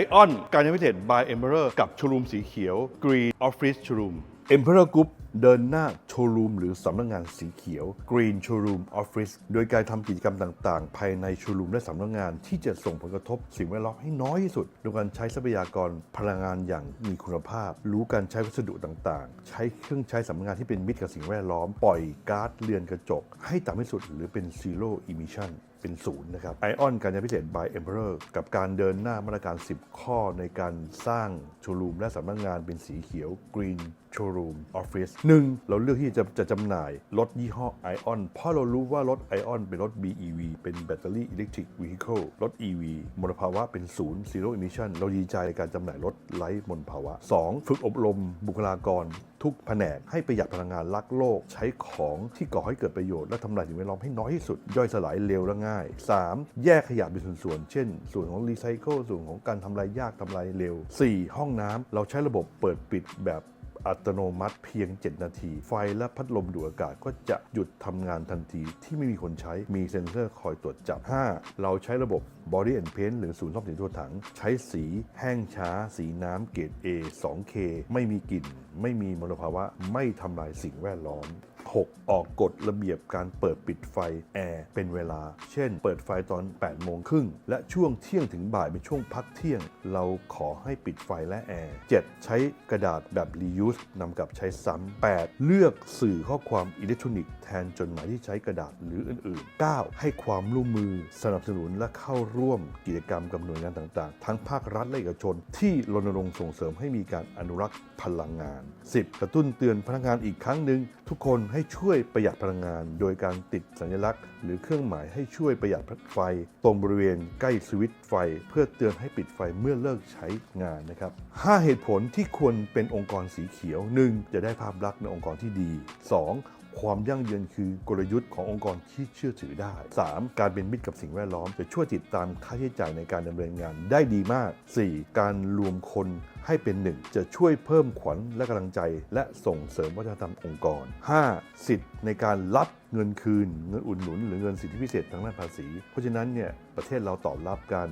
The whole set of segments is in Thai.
ION การยังพิเศษ by Emperor กับโชว์รูมสีเขียว Green Office Showroom Emperor Group เดินหน้าโชว์รูมหรือสำนักงานสีเขียว Green Showroom Office โดยการทำกิจกรรมต่างๆ ภายในโชว์รูมและสำนักงานที่จะส่งผลกระทบสิ่งแวดล้อมให้น้อยที่สุดโดยการใช้ทรัพยากรพลังงานอย่างมีคุณภาพ รู้การใช้วัสดุต่างๆ ใช้เครื่องใช้สำนักงานที่เป็นมิตรกับสิ่งแวดล้อม ปล่อยก๊าซเรือนกระจก ให้ต่ำที่สุดหรือเป็น zero emission เป็นศูนย์นะครับไอออนการยาพิเศษ by Emperor กับการเดินหน้ามาตรการ 10 ข้อในการสร้างโชว์รูมและสำนักงานเป็นสีเขียว Green Showroom Office 1. เราเลือกที่จะจะจำหน่ายรถยี่ห้อ Ion เพราะเรารู้ว่ารถ Ion เป็นรถ BEV เป็น Battery Electric Vehicle รถ EV มลภาวะเป็นศูนย์ Zero Emission เราดีใจในการจำหน่ายรถไร้มลภาวะ 2. ฝึกอบรมบุคลากร ทุกแผนกให้ประหยัดพลังงานรักโลก ใช้ของที่ก่อให้เกิดประโยชน์และทำลายสิ่งแวดล้อมให้น้อยที่สุด ย่อยสลายเร็วและง่าย 3. แยกขยะเป็นส่วนๆ เช่น ส่วนของรีไซเคิลส่วนของการทำลายยากทำลายเร็ว 4. ห้องน้ำเราใช้ระบบเปิดปิดแบบ อัตโนมัติเพียง 7 นาที ไฟและพัดลมดูดอากาศก็จะหยุดทำงานทันทีที่ไม่มีคนใช้มีเซ็นเซอร์คอยตรวจจับ 5. เราใช้ระบบ Body and Paint หรือศูนย์ซ่อมสีทั่วถัง ใช้สีแห้งช้า สีน้ำเกรด A 2K ไม่มีกลิ่น ไม่มีมลภาวะ ไม่ทำลายสิ่งแวดล้อม 6. ออกกฎระเบียบการเปิดปิดไฟแอร์เป็นเวลา เช่น เปิดไฟตอน 8 โมงครึ่ง และช่วงเที่ยงถึงบ่ายเป็นช่วงพักเที่ยง เราขอให้ปิดไฟและแอร์ 7. ใช้กระดาษแบบ reuse นำกลับใช้ซ้ำ 8. เลือกสื่อข้อความอิเล็กทรอนิกส์แทนจดหมายที่ใช้กระดาษหรืออื่น ๆ 9. ให้ความร่วมมือสนับสนุนและเข้าร่วมกิจกรรมกับหน่วยงานต่าง ๆ ทั้งภาครัฐและเอกชน ที่รณรงค์ส่งเสริมให้มีการอนุรักษ์พลังงาน 10. กระตุ้นเตือนพนักงานอีกครั้งหนึ่งทุกคนให้ช่วยประหยัดพลังงาน โดยการติดสัญลักษณ์ หรือเครื่องหมายให้ช่วยประหยัดไฟ ตรงบริเวณใกล้สวิตช์ไฟ เพื่อเตือนให้ปิดไฟเมื่อเลิกใช้งานนะครับ 5 เหตุผลที่ควรเป็นองค์กรสีเขียว 1. จะได้ภาพลักษณ์ในองค์กรที่ดี 2. ความยั่งยืนคือกลยุทธ์ขององค์กรที่เชื่อถือได้ 3. การเป็นมิตรกับสิ่งแวดล้อม จะช่วยติดตามค่าใช้จ่ายในการดำเนินงานได้ดีมาก 4. การรวมคนให้เป็นหนึ่ง จะช่วยเพิ่มขวัญและกำลังใจ และส่งเสริมวัฒนธรรมองค์กร 5. สิทธิ์ในการรับ เงินคืน เงินอุดหนุน หรือเงินสิทธิพิเศษทางด้านภาษี เพราะฉะนั้นเนี่ยประเทศเราตอบรับการ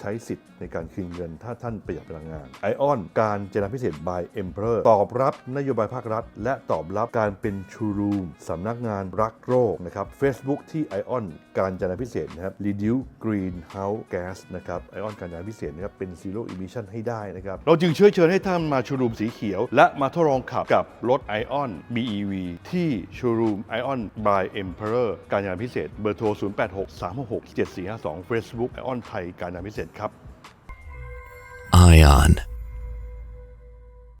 ใช้สิทธิ์ในการคืนเงิน ถ้าท่านประหยัดพลังงานไอออนการเจรจาพิเศษ by Emperor ตอบรับนโยบายภาครัฐ และตอบรับการเป็นชูรูมสำนักงานรักโรคนะครับ Facebook ที่ไอออนการจนาพิเศษนะครับ Reduce Greenhouse Gas นะครับไอออนการจนาพิเศษนะครับเป็น Zero Emission ให้ได้นะครับเราจึงเชื้อเชิญให้ท่านมาชูรูมสีเขียว และมาทดลองขับกับรถ Ion BEV ที่ชูรูม Ion by by Emperor การยานพิเศษ เบอร์โทร 086 366 7452 Facebook ไอออนไทยการยานพิเศษครับ Ion.